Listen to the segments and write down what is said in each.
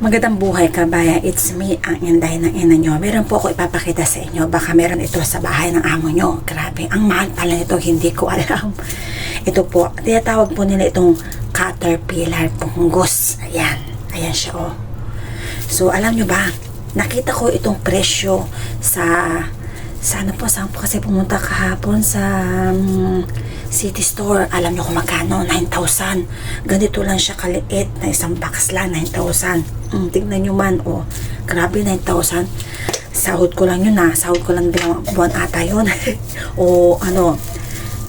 Magandang buhay kabayan, it's me, ang inday ng ina nyo. Meron po ako ipapakita sa inyo, baka meron ito sa bahay ng amo nyo. Grabe, ang mahal pala nito, hindi ko alam. Ito po, tinatawag po nila itong caterpillar pungus. Ayan, ayan siya oh. So, alam nyo ba, nakita ko itong presyo sa, sa ano po, saan po kasi pumunta kahapon sa um, city store. Alam nyo kung magkano, 9,000. Ganito lang siya kaliit na isang box lang, 9,000. Mm, tignan nyo man, oh, grabe 9,000. Sahod ko lang yun na, sahod ko lang dalawang buwan ata yun. o ano,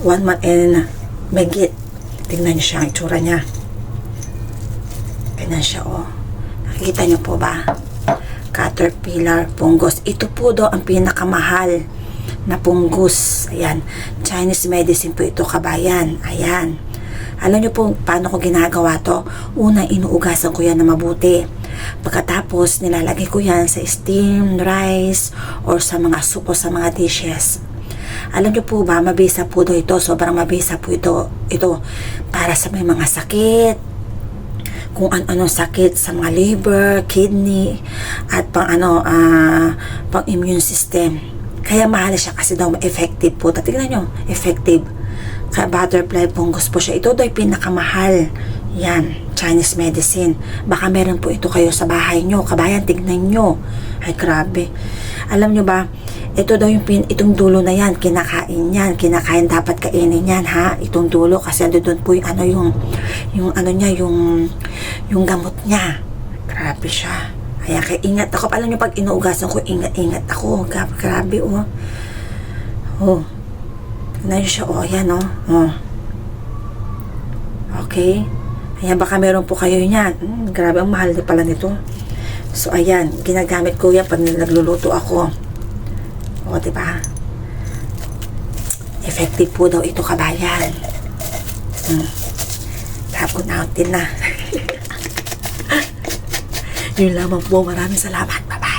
one month and megit. Tignan nyo siya, ang itsura niya. Ganyan siya, oh. Nakikita nyo po ba? Caterpillar punggos. Ito po daw ang pinakamahal na punggos. Ayan. Chinese medicine po ito, kabayan. Ayan. Alam nyo po paano ko ginagawa to? Una, inuugasan ko yan na mabuti. Pagkatapos, nilalagay ko yan sa steamed rice or sa mga soup o sa mga dishes. Alam niyo po ba, mabisa po daw ito. Sobrang mabisa po ito. Ito para sa may mga sakit, kung ano-ano sakit sa mga liver, kidney, at pang ano, ah, pang immune system. Kaya mahal siya kasi daw effective po. Tingnan nyo, effective. Kaya butterfly fungus po siya. Ito daw yung pinakamahal. Yan, Chinese medicine. Baka meron po ito kayo sa bahay nyo. Kabayan, tignan nyo. Ay, grabe. Alam nyo ba, ito daw yung pin, itong dulo na yan, kinakain yan, kinakain dapat kainin yan ha, itong dulo kasi ando doon po yung ano yung, yung ano niya, yung, yung gamot niya. Grabe siya. Kaya kaya ingat ako. Alam nyo, pag inuugasan ko, ingat-ingat ako. Grabe, grabe oh. Oh. Tignan siya, oh, yan oh. Oh. Okay. Ayan, baka meron po kayo niyan. Hmm, grabe, ang mahal pala nito. So, ayan, ginagamit ko yan pag nagluluto ako. O, di ba? Effective po daw ito, kabayan. Hmm. Tap ko na, na. Yun lamang po. Maraming salamat. Bye-bye.